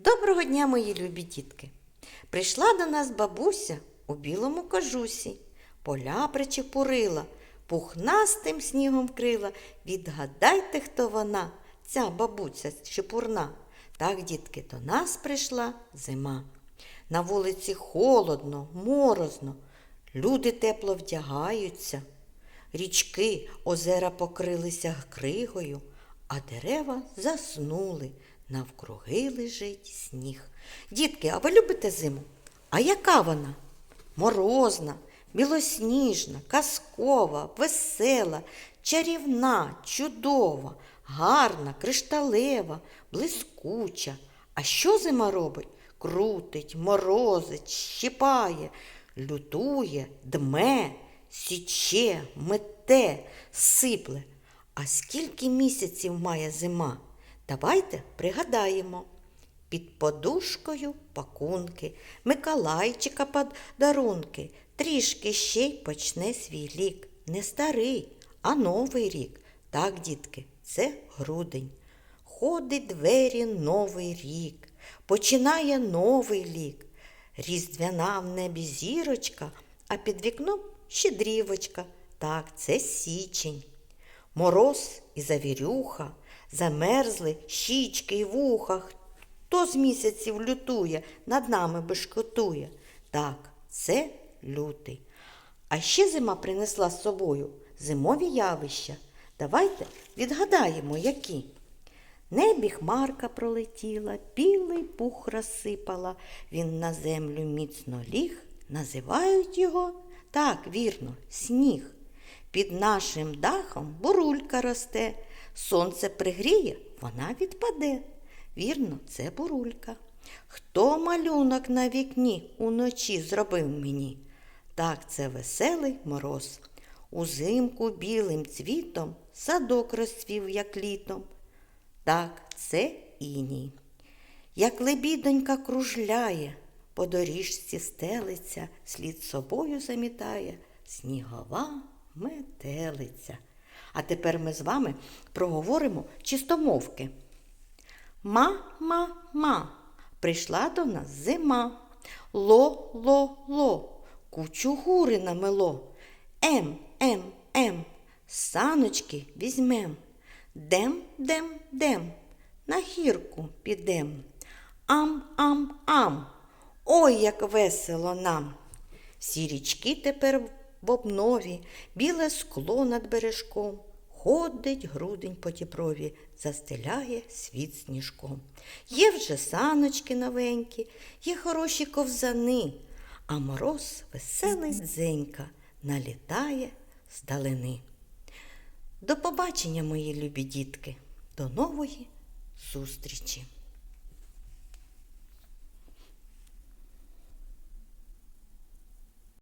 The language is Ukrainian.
Доброго дня, мої любі дітки! Прийшла до нас бабуся у білому кожусі, поля причепурила, пухнастим снігом вкрила. Відгадайте, хто вона, ця бабуся чепурна. Так, дітки, до нас прийшла зима. На вулиці холодно, морозно, люди тепло вдягаються. Річки, озера покрилися кригою, а дерева заснули, навкруги лежить сніг. Дітки, а ви любите зиму? А яка вона? Морозна, білосніжна, казкова, весела, чарівна, чудова, гарна, кришталева, блискуча. А що зима робить? Крутить, морозить, щипає, лютує, дме, січе, мете, сипле. А скільки місяців має зима? Давайте пригадаємо. Під подушкою пакунки, Миколайчика подарунки, трішки ще й почне свій лік. Не старий, а новий рік. Так, дітки, це грудень. Ходить двері новий рік, починає новий лік. Різдвяна в небі зірочка, а під вікном щедрівочка. Так, це січень. Мороз і завірюха, замерзли щічки й вуха. Хто з місяців лютує, над нами бешкотує. Так, це лютий. А ще зима принесла з собою зимові явища. Давайте відгадаємо, які. Небі хмарка пролетіла, білий пух розсипала. Він на землю міцно ліг. Називають його так, вірно, сніг. Під нашим дахом бурулька росте. Сонце пригріє, вона відпаде. Вірно, це бурулька. Хто малюнок на вікні уночі зробив мені? Так, це веселий мороз. Узимку білим цвітом садок розцвів, як літом. Так, це іній. Як лебідонька кружляє, по доріжці стелиться, слід собою замітає снігова метелиця. А тепер ми з вами проговоримо чистомовки. Ма-ма-ма, прийшла до нас зима. Ло-ло-ло, кучу гури намело. Ем, ем, ем, саночки візьмем. Дем, дем, дем, на гірку підем. Ам, ам, ам. Ой, як весело нам. Всі річки тепер в обнові, біле скло над бережком. Ходить грудень по діброві, застеляє світ сніжком. Є вже саночки новенькі, є хороші ковзани, а мороз веселий дзенька налітає здалини. До побачення, мої любі дітки, до нової зустрічі!